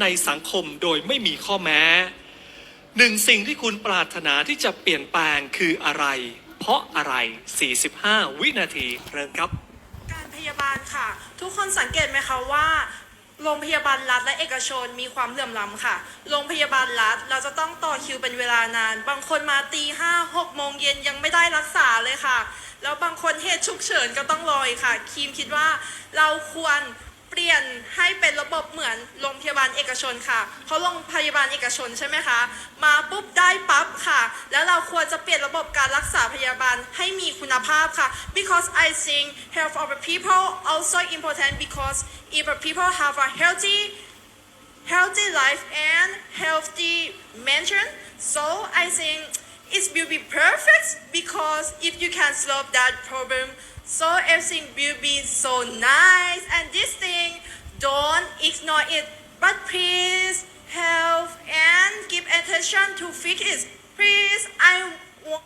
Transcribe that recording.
ในสังคมโดยไม่มีข้อแม้ หนึ่งสิ่งที่คุณปรารถนาที่จะเปลี่ยนแปลงคืออะไร เพราะอะไร 45 วินาทีเริ่มครับ การพยาบาลค่ะ ทุกคนสังเกตไหมคะว่า โรงพยาบาลรัฐและเอกชนมีความเหลื่อมล้ำค่ะ โรงพยาบาลรัฐเราจะต้องต่อคิวเป็นเวลานาน บางคนมาตีห้าหกโมงเย็นยังไม่ได้รักษาเลยค่ะ แล้วบางคนเหตุฉุกเฉินก็ต้องรออีกค่ะ คีมคิดว่าเราควร นให้เป็นระบบเหมือนโรงพยาบาลเอกชนค่ะ เพราะโรงพยาบาลเอกชนใช่ไหมคะ มาปุ๊บได้ปั๊บค่ะ แล้วเราควรจะเปลี่ยนระบบการรักษาพยาบาลให้มีคุณภาพค่ะ because I think health of the people also important because if the people have a healthy healthy life and healthy mention so I think it will be perfect because if you can solve that problem so everything will be so nice and this thing please help and give attention to fix it. Please, I want.